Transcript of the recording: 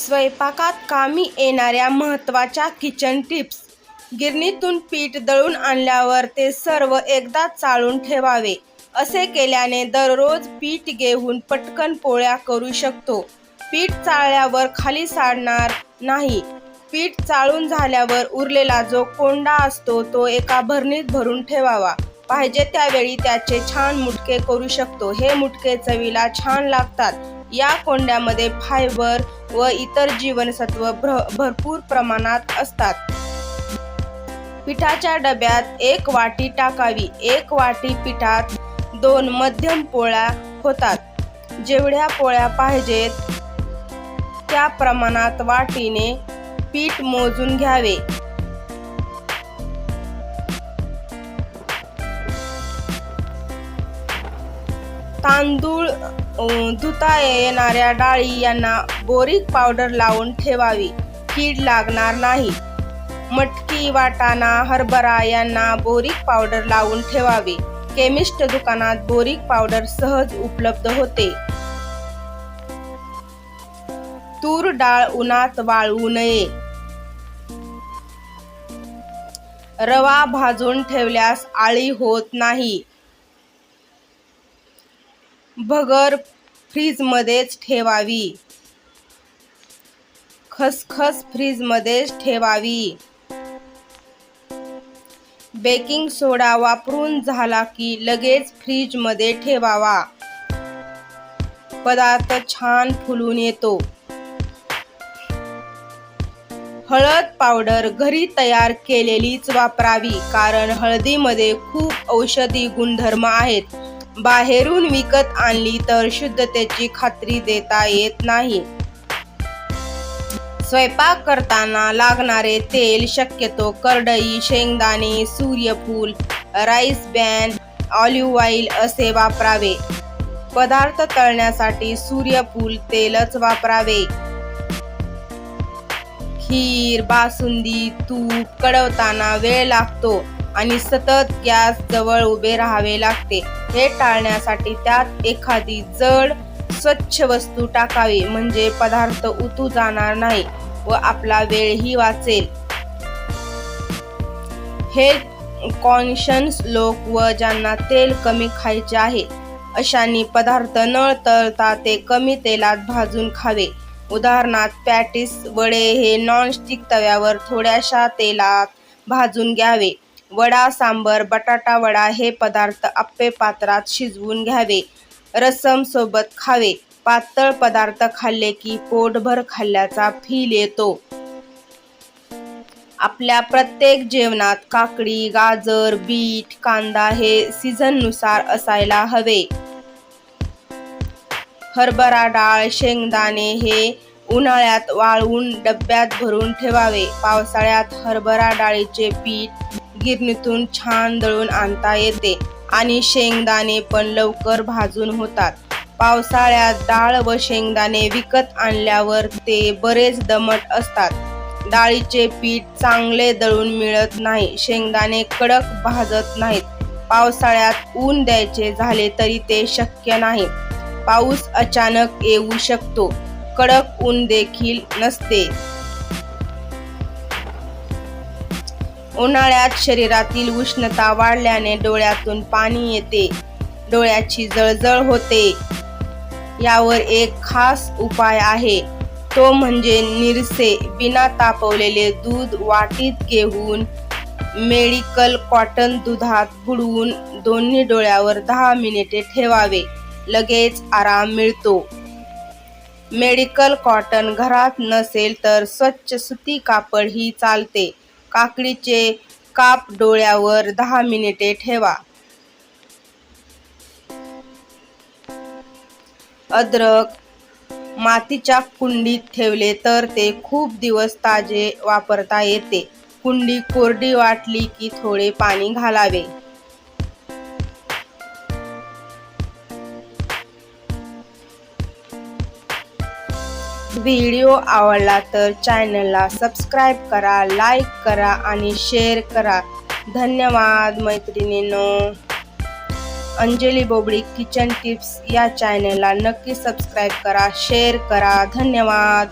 स्वयंपाकात कामी येणाऱ्या महत्त्वाच्या किचन टिप्स गिरणीतून पीठ दळून आणल्यावर ते सर्व एकदा चाळून ठेवावे. असे केल्याने दररोज पीठ घेऊन पटकन पोळ्या करू शकतो. पीठ चाळल्यावर खाली साडणार नाही. पीठ चाळून झाल्यावर उरलेला जो कोंडा असतो तो एका भरणीत भरून ठेवावा. पाहिजे त्यावेळी त्याचे छान मुटके करू शकतो. हे मुटके चवीला छान लागतात. या कोंड्यामध्ये फायबर व इतर जीवनसत्व भरपूर प्रमाणात असतात. पिठाच्या डब्यात एक वाटी टाकावी. एक वाटी पिठात दोन मध्यम पोळ्या होतात. जेवढ्या पोळ्या पाहिजेत त्या प्रमाणात वाटीने पीठ मोजून घ्यावे. तांदूळ अं, धुता येणाऱ्या डाळी यांना बोरिक पावडर लावून ठेवावी. कीड लागणार नाही. मटकी वाटाणा हरभरा यांना बोरिक पावडर लावून ठेवावे. केमिस्ट दुकानात बोरिक पावडर सहज उपलब्ध होते. तूर डाळ उन्हात वाळवू नये. रवा भाजून ठेवल्यास आळी होत नाही. भगर फ्रीजमध्येच ठेवावी. खसखस फ्रीजमध्येच ठेवावी. बेकिंग सोडा वापरून झाला की लगेच फ्रीजमध्ये ठेवावा. पदार्थ छान फुलून येतो. हळद पावडर घरी तयार केलेलीच वापरावी कारण हळदीमध्ये खूप औषधी गुणधर्म आहेत. बाहेरून विकत आणली तर शुद्धतेची खात्री देता येत नाही. स्वयंपाक करताना लागणारे तेल शक्यतो करडई शेंगदाणे सूर्यफूल राईस बॅन ऑलिव्ह ऑइल असे वापरावे. पदार्थ तळण्यासाठी सूर्यफूल तेलच वापरावे. खीर बासुंदी तूप कडवताना वेळ लागतो आणि सतत गॅस जवळ उभे राहावे लागते. हे टाळण्यासाठी त्यात एखादी जड स्वच्छ वस्तू टाकावी म्हणजे पदार्थ उतू जाणार नाही व आपला वेळही वाचेल. हे कॉन्शियस लोक व ज्यांना तेल कमी खायचे आहे अशांनी पदार्थ न तळता ते कमी तेलात भाजून खावे. उदाहरणार्थ पॅटीस वडे हे नॉनस्टिक तव्यावर थोड्याशा तेलात भाजून घ्यावे. वडा सांबर बटाटा वडा हे पदार्थ आप्पे पात्रात शिजवून घ्यावे. रसम सोबत खावे. पातळ पदार्थ खाल्ले की पोटभर खाल्ल्याचा फील येतो. आपल्या प्रत्येक जेवणात काकडी गाजर बीट कांदा हे सीझननुसार असायला हवे. हरभरा डाळ शेंगदाणे हे उन्हाळ्यात वाळवून डब्यात भरून ठेवावे. पावसाळ्यात हरभरा डाळीचे पीठ गिरणीतून छान दळून आणता येते आणि शेंगदाणे पण लवकर भाजून होतात. पावसाळ्यात डाळ व शेंगदाणे विकत आणल्यावर ते बरेच दमट असतात. डाळीचे पीठ चांगले दळून मिळत नाही शेंगदाणे कडक भाजत नाहीत. पावसाळ्यात ऊन द्यायचे झाले तरी ते शक्य नाही. पाऊस अचानक येऊ शकतो. कडक ऊन देखील नसते. उन्हाळ्यात शरीरातील उष्णता वाढल्याने डोळ्यातून पाणी येते. डोळ्याची जळजळ होते. यावर एक खास उपाय आहे. तो म्हणजे निरसे बिना तापवलेले दूध वाटीत घेऊन मेडिकल कॉटन दुधात बुडवून दोन्ही डोळ्यावर दहा मिनिटे ठेवावे. लगेच आराम मिळतो. मेडिकल कॉटन घरात नसेल तर स्वच्छ सुती कापड ही चालते. काकडीचे काप डोळ्यावर दहा मिनिटे ठेवा. अद्रक मातीच्या कुंडीत ठेवले तर ते खूप दिवस ताजे वापरता येते. कुंडी कोरडी वाटली की थोडे पाणी घालावे. व्हिडिओ आवडला तर चॅनलला सबस्क्राईब करा लाईक करा आणि शेअर करा. धन्यवाद मैत्रिणीनो. अंजली बोबडी किचन टिप्स या चॅनलला नक्की सबस्क्राईब करा शेअर करा. धन्यवाद.